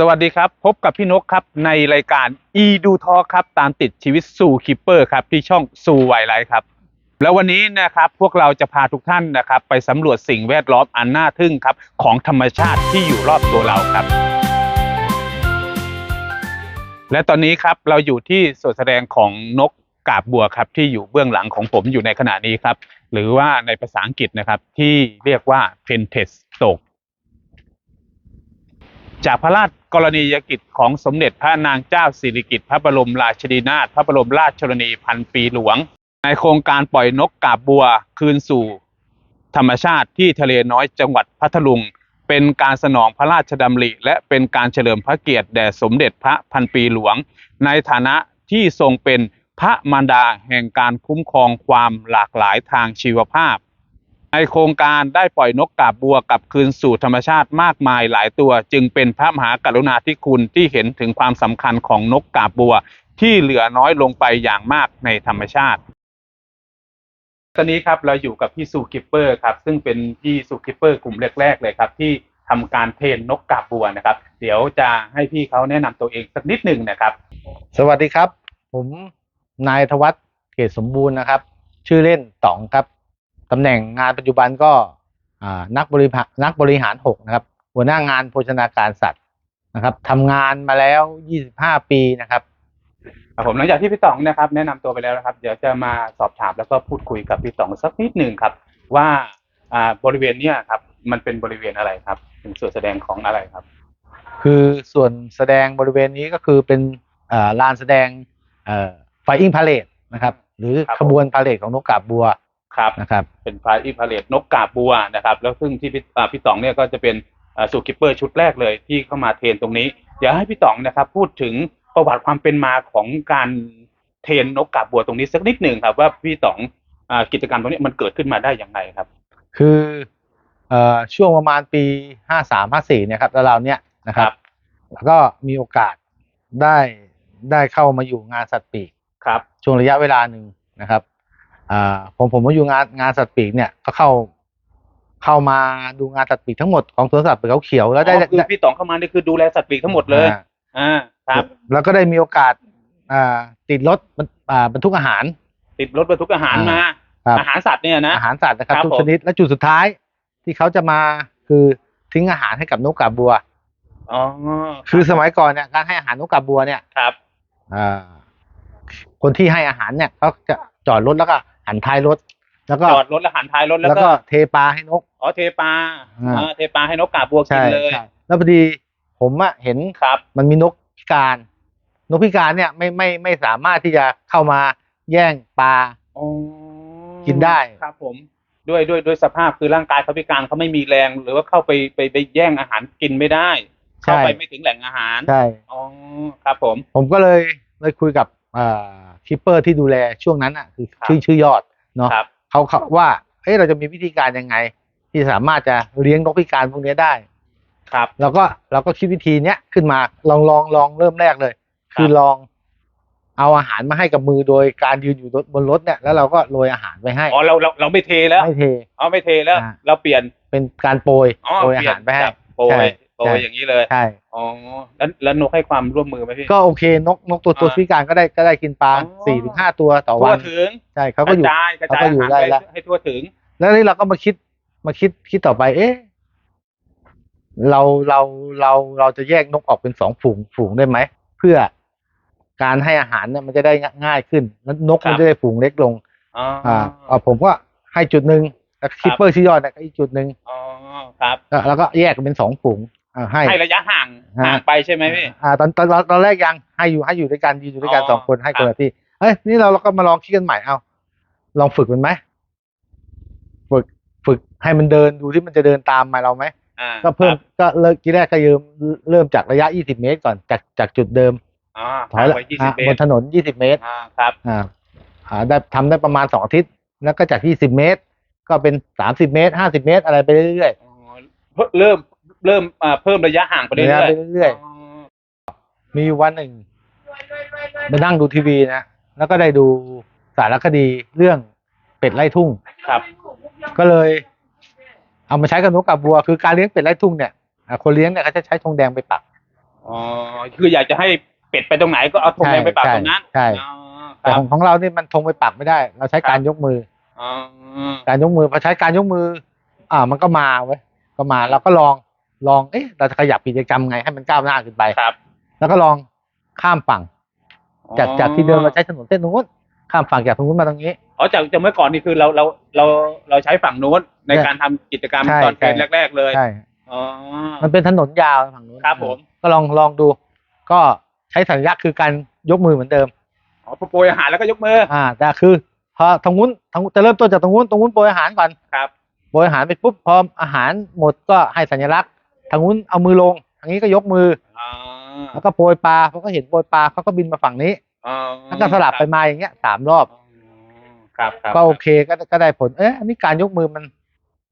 สวัสดีครับ พบกับพี่นกครับในรายการ e ดูทอครับ ตามติดชีวิตสู่คิปเปอร์ครับที่ช่องสู่ไวไลท์ครับ แล้ววันนี้นะครับพวกเราจะพาทุกท่านนะครับ ไปสำรวจสิ่งแวดล้อมอันน่าทึ่งครับ ของธรรมชาติที่อยู่รอบตัวเราครับ และตอนนี้ครับเราอยู่ที่สวนแสดงของนกกาบบัวครับ ที่อยู่เบื้องหลังของผมอยู่ในขณะนี้ครับ หรือว่าในภาษาอังกฤษนะครับที่เรียกว่า p e n t e s t o k จากพระราชกรณียกิจของสมเด็จพระนางเจ้าสิริกิติ์พระบรมราชินีนาถพระบรมราชชนนีพันปีหลวง ในโครงการปล่อยนกกาบบัวคืนสู่ ธรรมชาติที่ทะเลน้อยจังหวัดพัทลุง เป็นการสนองพระราชดำริ และเป็นการเฉลิมพระเกียรติแด่สมเด็จพระพันปีหลวง ในฐานะที่ทรงเป็นพระมารดาแห่งการคุ้มครองความหลากหลายทางชีวภาพ ในโครงการได้ปล่อยนกกาบบัวกลับคืนสู่ธรรมชาติมากมายหลายตัว จึงเป็นพระมหากรุณาธิคุณที่เห็นถึงความสำคัญของนกกาบบัว ที่เหลือน้อยลงไปอย่างมากในธรรมชาติ ตอนนี้ครับเราอยู่กับพี่ซูกิปเปอร์ครับ ซึ่งเป็นพี่ซูกิปเปอร์กลุ่มแรก ๆ เลยครับ ที่ทำการเทรนนกกาบบัวนะครับ เดี๋ยวจะให้พี่เขาแนะนำตัวเองสักนิดหนึ่งนะครับ สวัสดีครับ ผมนายธวัฒน์เกตสมบูรณ์นะครับ ชื่อเล่นต๋องครับ ตำแหน่งงานปัจจุบันก็อ่านักบริหารนักบริหารหกนะครับ หัวหน้างานโภชนาการสัตว์นะครับทำงานมาแล้ว25ปีนะครับครับผมหลังจากที่พี่ต๋องนะครับ แนะนำตัวไปแล้วนะครับ เดี๋ยวจะมาสอบถามแล้วก็พูดคุยกับพี่ต๋องสักนิดหนึ่งครับว่าอ่าบริเวณเนี้ยครับ มันเป็นบริเวณอะไรครับเป็นส่วนแสดงของอะไรครับ คือส่วนแสดงบริเวณนี้ก็คือเป็นอ่าลานแสดงไฟอิงพาเลตนะครับ หรือครับผมขบวนพาเลตของนกกาบบัว ครับนะครับ เป็นพาอีพาเลตนกกาบบัวนะครับ แล้วซึ่งที่พี่อ่าพี่ต๋องเนี่ยก็จะเป็นอ่าสูกิปเปอร์ชุดแรกเลยที่เข้ามาเทรนตรงนี้เดี๋ยวให้พี่ต๋องนะครับ พูดถึงประวัติความเป็นมาของการเทรนนกกาบบัวตรงนี้สักนิดหนึ่งครับ ว่าพี่ต๋องอ่ากิจกรรมตรงนี้มันเกิดขึ้นมาได้อย่างไรครับ คือเอ่อช่วงประมาณปี 53 54เนี่ยครับแล้วเราเนี่ยนะครับ แล้วก็มีโอกาสได้ได้เข้ามาอยู่งานสัตว์ปีกครับ ช่วงระยะเวลาหนึ่งนะครับ อ่าผมผมมาอยู่งานงานสัตว์ปีกเนี่ยก็เข้า เข้ามาดูงานสัตว์ปีกทั้งหมดของสวนสัตว์เปิดเขาเขียวแล้วได้อ๋อคือได้พี่ต๋องเข้ามานี่คือดูแลสัตว์ปีกทั้งหมดเลย อ่าอ่าครับ แล้วก็ได้มีโอกาสอ่าติดรถบรรอ่าบรรทุกอาหาร ติดรถบรรทุกอาหารมา ครับ อาหารสัตว์เนี่ยนะ อาหารสัตว์นะครับครับทุกผม ชนิดและจุดสุดท้าย ที่เขาจะมาคือทิ้งอาหารให้กับนกกาบบัว อ๋อคือสมัยก่อนเนี่ยการให้อาหารนกกาบบัวเนี่ยครับ อ่าคนที่ให้อาหารเนี่ยเขาจะจอดรถแล้วก็ หันท้ายรถ แล้วก็จอดรถแล้วหันท้ายรถแล้วแล้วก็ก็เทปลาให้นก อ๋อเทปลาอ่า อ่าเทปลาให้นกกาบบัวกิใช่นเลยใช่แล้วพอดีผมอะเห็นครับ มันมีนกพิการ นกพิการเนี่ยไม่ไม่ไม่สามารถที่จะเข้ามาแย่งปลา อ๋อกินได้ ครับผมด้วยด้วยด้วยสภาพคือร่างกายเขาพิการเขาไม่มีแรง หรือว่าเข้าไปไปไปแย่งอาหารกินไม่ได้ เข้าไปไม่ถึงแหล่งอาหารใช่ อ๋อครับผม ผมก็เลยเลยคุยกับ อ่าคิปเปอร์ที่ดูแลช่วงนั้นอะคือครับชื่อชื่อยอดเนาะครับเขาเขาว่าเฮ้ยเราจะมีวิธีการยังไง ที่สามารถจะเลี้ยงนกพิการพวกนี้ได้ ครับเราก็เราก็คิดวิธีเนี้ยขึ้นมาลองลองลองเริ่มแรกเลย คือลองเอาอาหารมาให้กับมือโดยการยืนอยู่บนรถเนี่ยแล้วเราก็โรยอาหารไปให้อ๋อเราเราเราไม่เทแล้วไม่เทอ๋อไม่เทแล้วอ่าเราเปลี่ยนเป็นการโปรยอ๋อโปรยอาเปลี่ยหานรไปให้จากโปรยใช่ โปรยใช่อย่างนี้เลยใช่อ๋อแล้วแล้วนกให้ความร่วมมือไหมพี่ ก็โอเคนกนกตัวตัวอ่าพิการก็ได้ก็ได้กินปลาอ๋อสี่ถึงห้าตัวต่อทั่วัวนถึงใช่เขากก็อยู่ระจายกระจายเขาก็อยู่อาหารได้ไปแล้วให้ทั่วถึง แล้วนี่เราก็มาคิดมาคิดคิดต่อไป เอ๊ะเราเราเราเราจะแยกนกออกเป็นสองฝูงฝูงได้ไหมเพื่อการให้อาหารเนี่ยมันจะได้ง่ายขึ้นแล้วนกครับมันจะได้ฝูงเล็กลงอ๋ออ่าอ่าผมก็ให้จุดหนึ่งแล้วคิปเปอร์ชื่อยอดเนี่ยก็อีกจุดหนึ่งอ๋อครับ แล้วแล้วก็แยกกันเป็นสองฝูง อ่าให้ให้ระยะห่างฮะห่างไปใช่ไหมพี่อ่าตอนตอนตอนตอนแรกยังให้อยู่ให้อยู่ด้วยกันยืนอยู่ด้วยกันอ๋อสองคนให้ครับคนละที่เอ้ยนี่เราเราก็มาลองคิดกันใหม่เอาลองฝึกมันไหมฝึกฝึกให้มันเดินดูที่มันจะเดินตามมาเราไหมอ่าก็เพิ่มครับก็เลิกทีแรกก็เริ่มเริ่มจากระยะ 20 เมตรก่อนจากจากจุดเดิมอ๋อถอยห่างละไปยี่สิอะบเมบตนรถนน 20 เมตรอ่าครับอ่าอ่าได้ทำได้ประมาณ2อาทิตย์แล้วก็จาก 20 เมตร ก็เป็น 30 เมตร 50 เมตรอะไรไปเรื่อยอ๋อเริ่ม เริ่มอ่าเพิ่มระยะห่างไปเรื่ระยะอยไปเรื่อยอ๋อๆมีอยู่วันหนึ่งมานั่งดูทีวีนะแล้วก็ได้ดูสารคดีเรื่องเป็ดไล่ทุ่งครับ ก็เลย เอามาใช้กับนกกาบบัว คือการเลี้ยงเป็ดไล่ทุ่งเนี่ยอ่าคนเลี้ยงเนี่ยเขาจะใช้ธงแดงไปปักอ๋อคืออยากจะให้เป็ดไปตรงไหนก็เอาธงแดงไปปักตรงนั้นใช่อ๋อคแต่รับของของเรานี่มันธงไปปักไม่ได้ เราใช้การยกมืออ๋อการยกมือพอใช้การยกมือ อ่ามันก็มาเว้ยก็มาเราก็ลอง ลองเอ๊ะเราจะขยับกิจกรรมไงให้มันก้าวหน้าขึ้นไปครับ แล้วก็ลองข้ามฝั่ง จากจากที่เดิมเราใช้ถนนเส้นตรงนู้นข้ามฝั่งจากตรงนู้นมาตรงนี้อ๋อจากจากเมื่อก่อนนี่คือเราเราเราเราใช้ฝั่งนู้นในใช่การทำกิจกรรมใช่ตอนเป็นใช่แรก ๆ เลยใช่อ๋อมันเป็นถนนยาวฝั่งนู้นครับผมก็ลองลองดู ก็ใช้สัญลักษณ์คือการยกมือเหมือนเดิมอ๋อโปรยอาหารแล้วก็ยกมืออ่าแต่คือพอทางนู้นทางจะเริ่มต้นจากตรงนู้นตรงนู้นโปรยอาหารก่อนครับโปรยอาหารไปปุ๊บพออาหารหมดก็ให้สัญลักษณ์ ทางนู้นเอามือลงทางนี้ก็ยกมืออ๋อแล้วก็โปรยปลาเขาก็เห็นโปรยปลาเขาก็บินมาฝั่งนี้อ๋อแล้วก็สลับไปมาอย่างเงี้ยสามรอบ ครับครับก็โอเคก็ก็ได้ผลเอ๊ะอันนี้การยกมือมัน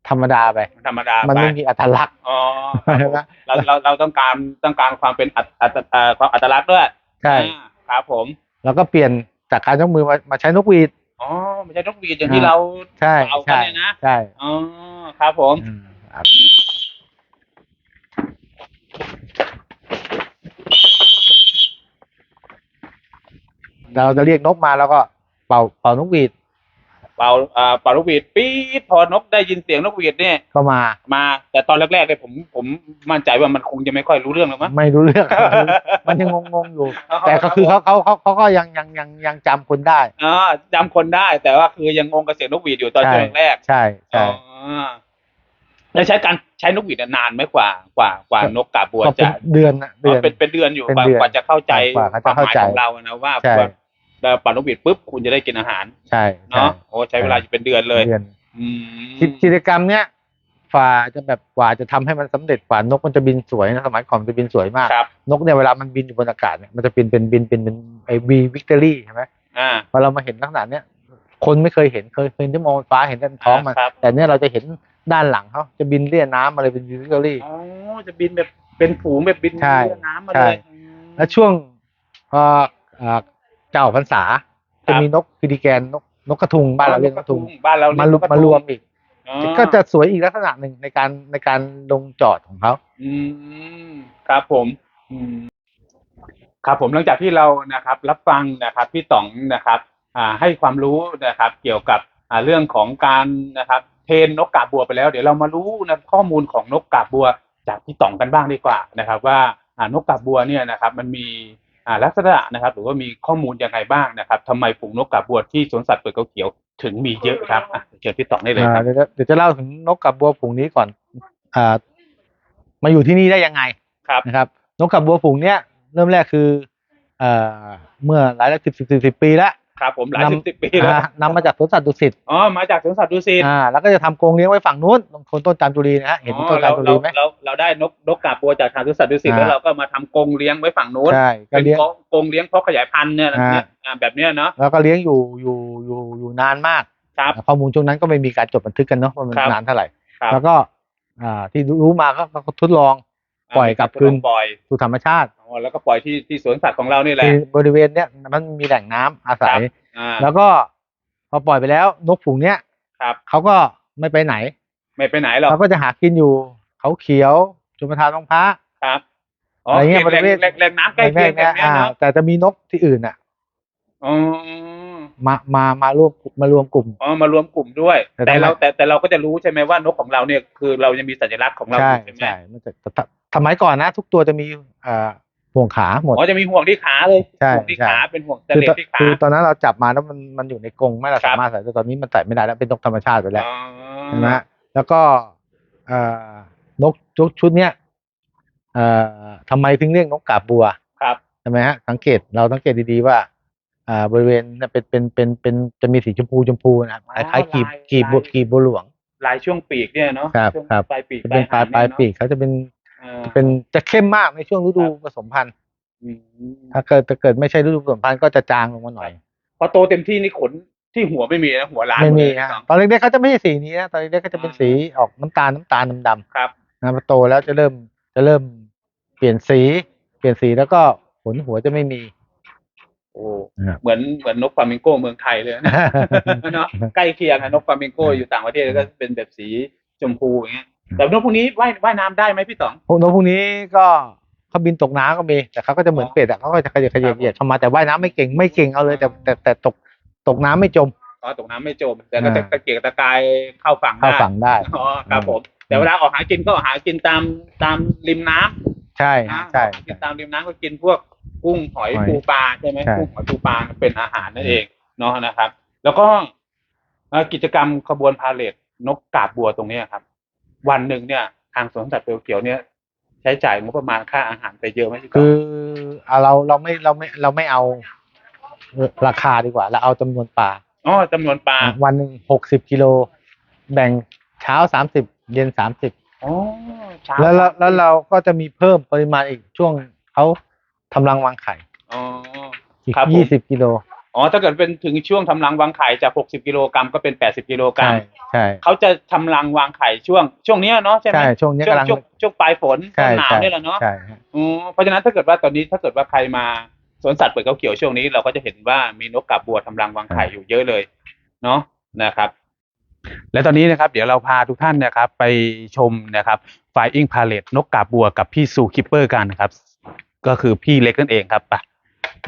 ธรรมดาไป ธรรมดามันไปไม่มีอัตลักษณ์อ๋อครับผมเราเราเราต้องการต้องการความเป็นอัตอัตเอ่อความอัตลักษณ์ด้วยใช่อ่าครับผม แล้วก็เปลี่ยนจากการยกมือมามาใช้นกหวีด อ๋อไม่ใช่นกหวีดอย่างที่เราใช่เอากันใช่เนี่ยนะ ใช่อ๋อ ครับผม อืมครับ เราจะเรียกนกมาแล้วก็เป่าเป่านกหวีด เป่าอ่าเป่านกหวีดปี๊ดพอนกได้ยินเสียงนกหวีดเนี่ยก็มา มา แต่ตอนแรกๆเนี่ยผมผมมั่นใจว่ามันคงจะไม่ค่อยรู้เรื่องหรอกมั้ง ไม่รู้เรื่อง มันยังงงๆอยู่แต่ก็คือเขาเขาเขาเขาก็ยังยังยังยังจำคนได้อ๋อจำคนได้แต่ว่าคือยังงงกับเสียงนกหวีดอยู่ตอนใช่ ช่วงแรกใช่ๆอ๋ใช่ อแล้วใช้การใช้นกหวีดนานไหมกว่ากว่ากว่านกกาบบัวก็เป็นจะเดือนนะเดือน เป็นเป็นเดือนอยู่เป็นกว่าเดือนกว่าจะเข้าใจกว่าเขาคจะวามหเข้าใจมายของเรานะว่าใช่ ว่า เราปั่นนกหวีดปุ๊บคุณจะได้กินอาหารใช่ใช่เนาะโอ้ใช้เวลาอยู่เป็นเดือนเลยเดือนอืมกิจกิจกรรมเนี้ยฝ่าจะแบบกว่าจะทำให้มันสำเร็จกว่านกมันจะบินสวยนะสมัยก่อนมันจะบินสวยมาก ครับ นกเนี่ยเวลามันบินอยู่บนอากาศเนี่ยมันจะเป็นเป็นบินเป็นเป็นไอวีวิกตอรี่ใช่ไหมอ่า พอเรามาเห็นลักษณะเนี้ยคนไม่เคยเห็นเคยเคยที่มองฟ้าเห็นแต่ท้องมันครับ แต่เนี่ยเราจะเห็นด้านหลังเขาจะบินเลี่ยน้ำอะไรเป็นวีวิกตอรี่ อ๋อจะบินแบบเป็นฝูงแบบบินใช่เรือน้ำมาใช่ เลยอืมแล้วช่วงพอ เอ่อเจ้าพรรษาครัจะบมีนกพิธีแกนนกนกกระทุงบ้านเราเรียกนกกระทุงบ้านเรามารวมเยกนกกะมาทุงรวมอีกอ๋อก็จะสวยอีกลักษณะหนึ่งในการในการลงจอดของเขาอืมครับผมอืมครับผมหลังจากที่เรานะครับ รับฟังนะครับพี่ต๋องนะครับ อ่าให้ความรู้นะครับ เกี่ยวกับอ่าเรื่องของการนะครับ เทรนนกกาบบัวไปแล้ว เดี๋ยวเรามารู้นะข้อมูลของนกกาบบัว จากพี่ต๋องกันบ้างดีกว่านะครับ ว่าอ่านกกาบบัวเนี่ยนะครับ มันมีอ่า ลักษณะนะครับ หรือว่ามีข้อมูลยังไงบ้างนะครับทำไมฝูงนกกาบบัวที่สวนสัตว์เปิดเขาเขียวถึงมีเยอะครับอะเชิญพี่ต๋องได้เลยคอ่ารับเดี๋ยวจะเดี๋ยวจะเล่าถึงนกกับบัวฝูงนี้ก่อนอ่ามาอยู่ที่นี่ได้ยังไงครับนะครับ นกกับบัวฝูงเนี้ยเริ่มแรกคือเอ่อเมื่อหลายสิบสิบสิบสิบปีแล้ว ครับผมหลายนำสิบสิบปีแล้วอ่านำมาจากสวนสัตว์ดุสิตอ๋อมาจากสวนสัตว์ดุสิตอ่าแล้วก็จะทำกรงเลี้ยงไว้ฝั่งนู้นตรงโคนต้นจามจุรีนะฮะเห็นอ๋อต้นจามจุรีไหมเราเราเราได้นกนกกาบบัวจากทางสวนสัตว์ดุสิตอ่าแล้วเราก็มาทำกรงเลี้ยงไว้ฝั่งนู้นใช่ก็เป็นเลี้ยงกรงกรงเลี้ยงเพาะขยายพันธุ์เนี่ยนะอ่าเนี่ยอ่าแบบเนี้ยเนาะแล้วก็เลี้ยงอยู่อยู่อยู่อยู่นานมากครับข้อมูลช่วงนั้นก็ไม่มีการจดบันทึกกันเนาะว่ามันครับนานเท่าไหร่ครับแล้วก็อ่าที่รู้มาก็ก็ทดลองปล่อยกลับคืนปล่อยสู่ธรรมชาติ อ๋อแล้วก็ปล่อยที่ที่สวนสัตว์ของเรานี่แหละคือบริเวณเนี้ยมันมีแหล่งน้ำอาศัย อ่าแล้วก็พอปล่อยไปแล้วนกฝูงเนี้ยครับ เขาก็ไม่ไปไหนไม่ไปไหนหรอกเขาก็จะหากินอยู่เขาเขียวจุมทานบางพระ ครับอ๋ออะไรเงี้ยแหล่งบริเวณ แหล่งแหล่งน้ำใกล้เคียงแบบเนี้ยอ่าเนาะแต่จะมีนกที่อื่นอะ อ๋อมามามาร่วมมารวมกลุ่ม อ๋อมารวมกลุ่มด้วย แต่แต่ทำไมเราแต่แต่เราก็จะรู้ใช่ไหมว่านกของเราเนี่ยคือเรายังมีสัญลักษณ์ของเราอใช่ยู่ใช่ไหมใช่มันจะแต่สมัยก่อนนะ ทุกตัวจะมีอ่า ห่วงขาหมด อ๋อจะมีห่วงที่ขาเลยใช่ห่วงที่ใช่ ขาเป็นห่วงสคือเลตตที่ขาคือตอนนั้นเราจับมาแล้วมันมันอยู่ในกรงไม่เราครับสามารถใส่แต่ตอนนี้มันใส่ไม่ได้แล้วเป็นนกธรรมชาติไปแล้ว อ๋อใช่ไหมฮะแล้วก็เอ่อนกชุดชุดเนี้ยเอ่อทำไมถึงเรียกนกกาบบัวครับ ใช่ไหมฮะสังเกตเราสังเกตดีๆว่าอ่าบริเวณเนี่ยเป็นเป็นเป็นเป็นจะมีสีชมพูชมพูนะครับคล้ายๆกีบกีบบัวกีบบัวหลวง ลายช่วงปีกเนี่ยเนาะครับช่วงครับ ปลายปีกจะเป็นปลายหงปลายนี่ปีกเขาจะเป็น เนาะเป็นจะเข้มมากในช่วงฤดูครับผสมพันธุ์อืมถ้าเกิดถ้าเกิดไม่ใช่ฤดูผสมพันธุ์ก็จะจางลงมาหน่อย พอโตเต็มที่นี่ขนที่หัวไม่มีนะหัวล้านไม่มีหดเลยฮะพี่ต๋องตอนเล็กๆเขาจะไม่ใช่สีนี้นะตอนเล็กๆก็จะเป็นสีออกน้ำตาลน้ำตาลดำครับๆนะพอโตแล้วจะเริ่มจะเริ่มเปลี่ยนสี เปลี่ยนสีแล้วก็ขนหัวจะไม่มี โอ้ครับเหมือนเหมือนนกฟลามิงโกเมืองไทยเลยนะเนาะใกล้เคียงอะนกฟลามิงโกอยู่ต่างประเทศก็เป็นแบบสีชมพูอย่างเงี้ย แต่นกพวกนี้ว่ายว่ายน้ำได้ไหมพี่ต๋อง พวกนกพวกนี้ก็เขาบินตกน้ำก็มี แต่เขาก็จะเหมือนเป็ดอะเขาก็จะขยับขยับขยับเข้ามาแต่ว่ายน้ำไม่เก่งไม่เก่งเอาเลย แต่แต่แต่ตกตกน้ำไม่จม อ๋อตกน้ำไม่จม แต่ก็จะอ่า ตะเกียกตะกายเข้าฝั่งเข้าได้ฝั่งได้ อ๋อครับผม แต่เวลาออกหากินก็หากินตามตามริมน้ำใช่นะใช่ ออกหากินตามริมน้ำก็กินพวกกุ้งหอยหอยปูปลาใช่ไหมใช่ กุ้งหอยปูปลาเป็นอาหารนั่นเองเนาะนะครับ แล้วก็เอ่อกิจกรรมขบวนพาเลทนกกาบบัวตรงเนี้ยครับ วันหนึ่งเนี่ยทางสวนสัตว์เปลวเขียวเนี่ยใช้จ่ายงบประมาณค่าอาหารไปเยอะไหมพี่คือเอาเราเราไม่เราไม่เราไม่เอาราคาดีกว่า เราเอาจำนวนปลาอ๋อจำนวนปลาวันหนึ่งหกสิบกิโล แบ่งเช้าสามสิบเย็นสามสิบอ๋อเช้าแล้วเราแล้วเราก็จะมีเพิ่มปริมาณอีกช่วงเขาทำรังวางไข่อ๋ออีกครับผม ยี่สิบกิโล อ๋อถ้าเกิดเป็นถึงช่วงทำรังวางไข่จาก 60 กิโลกรัมก็เป็น 80 กิโลกรัใช่มใช่ เขาจะทำรังวางไข่ช่วง ช่วงเนี้ยเนาะใช่ไหมใช่ช่วงนี้ช่วงกำลัง ช่วงช่วงปลายฝนใช่ต้นหนาวใช่นี่แหละเนาะ ใช่ฮะอ๋อเพราะฉะนั้นถ้าเกิดว่าตอนนี้ถ้าเกิดว่าใครมาสวนสัตว์เปิดเขาเขียวช่วงนี้เราก็จะเห็นว่ามีนกกาบบัวทำรังวางไข่อยู่เยอะเลยเนาะนะครับ และตอนนี้นะครับ เดี๋ยวเราพาทุกท่านนะครับ ไปชมนะครับไฟอิงพาเลตนกกาบบัวกับพี่ซูคิปเปอร์กันนะครับ ก็คือพี่เล็กนั่นเองครับไป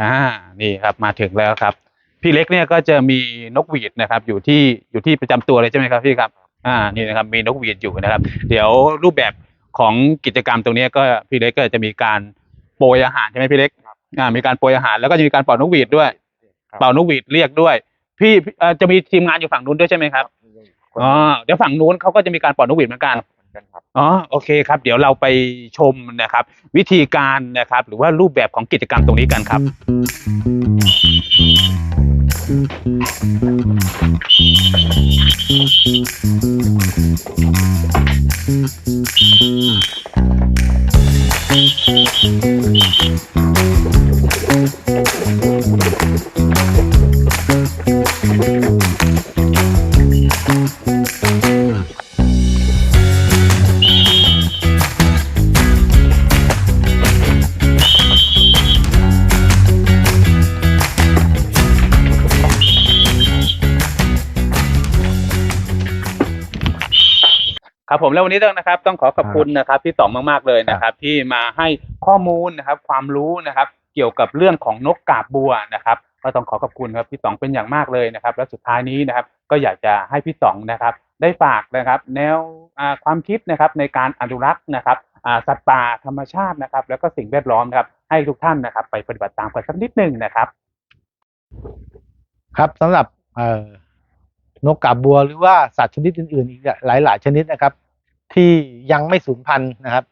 อ่านี่ครับมาถึงแล้วครับ พี่เล็กเนี่ยก็จะมีนกหวีดนะครับ อยู่ที่อยู่ที่ประจำตัวเลยใช่ไหมครับพี่ครับ อ่านี่นะครับมีนกหวีดอยู่นะครับ เดี๋ยวรูปแบบของกิจกรรมตรงนี้ก็พี่เล็กก็จะมีการโปรยอาหารใช่ไหมพี่เล็กอ่ามีการโปรยอาหารแล้วก็จะมีการเป่านกหวีดด้วย เป่านกหวีดเรียกด้วย พี่เอ่อจะมีทีมงานอยู่ฝั่งนู้นด้วยใช่ไหมครับอ๋อเดี๋ยวฝั่งนู้นเขาก็จะมีการเป่านกหวีดเหมือนกัน อ๋อโอเคครับ เดี๋ยวเราไปชมนะครับ วิธีการนะครับ หรือว่ารูปแบบของกิจกรรมตรงนี้กันครับ ครับผมแล้ววันนี้ต้องนะครับต้องขอขอบคุณนะครับพี่ต๋องมากๆเลยนะครับ ที่มาให้ข้อมูลนะครับ ความรู้นะครับ เกี่ยวกับเรื่องของนกกาบบัวนะครับ ก็ต้องขอขอบคุณครับพี่ต๋องเป็นอย่างมากเลยนะครับ และสุดท้ายนี้นะครับ ก็อยากจะให้พี่ต๋องนะครับ ได้ฝากนะครับ แนวอ่าความคิดนะครับในการอนุรักษ์นะครับอ่าสัตว์ป่าธรรมชาตินะครับ แล้วก็สิ่งแวดล้อมนะครับให้ทุกท่านนะครับ ไปปฏิบัติตามกันสักนิดหนึ่งนะครับ ครับสำหรับเอ่อนกกาบบัวหรือว่าสัตว์ชนิดอื่นๆอีกหลายๆ ชนิดนะครับ ที่ยังไม่สูญพันธุ์นะครับ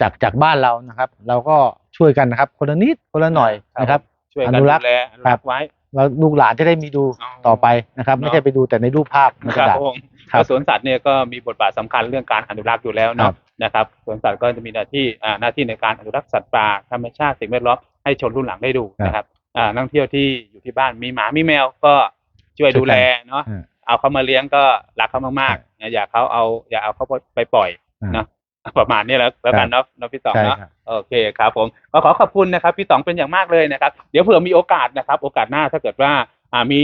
จากจากบ้านเรานะครับ เราก็ช่วยกันนะครับ คนละนิดคนละหน่อยนะครับ ช่วยกันอนุดูรักษ์แลอนุรักษ์ไว้เราลูกหลานจะได้มีดูอ๋อ ต่อไปนะครับเนอะไม่ใช่ไปดูแต่ในรูปภาพในคกระรับดาษ ผมครับสวนสัตว์เนี่ยก็มีบทบาทสำคัญเรื่องการอนุรักษ์อยู่แล้วครัเนาะบนะครับสวนสัตว์ก็จะมีหน้าที่อ่าหน้าที่ในการอนุรักษ์สัตว์ป่าธรรมชาติสิ่งแวดล้อมให้ชนรุ่นหลังได้ดูนะครับอ่านักท่องเที่ยวที่อยู่ที่บ้านมีหมามีแมวก็ช่วยดูแลเนาะอ่า เอาเขามาเลี้ยงก็รักเขามากๆนะอย่าเขาเอา อย่าเอาเขาไปปล่อยอ่าเนาะประมาณนี้แล้วแล้วกันเนาะเนาะพี่ต๋องใช่เนาะครับโอเคครับ ผมก็ขอขอบคุณนะครับพี่ต๋องเป็นอย่างมากเลยนะครับ เดี๋ยวเผื่อมีโอกาสนะครับ โอกาสหน้าถ้าเกิดว่าอ่ามี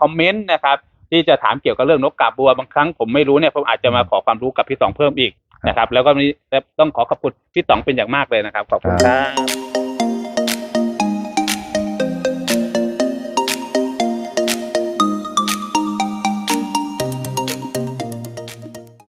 คอมเมนต์นะครับ ที่จะถามเกี่ยวกับเรื่องนกกาบบัวบางครั้งผมไม่รู้เนี่ยผมอาจจะมาขอความรู้กับพี่ต๋องเพิ่มอีกนะครับ แล้วก็วันนี้ต้องขอขอบคุณพี่ต๋องเป็นอย่างมากเลยนะครับขอบคุณครับ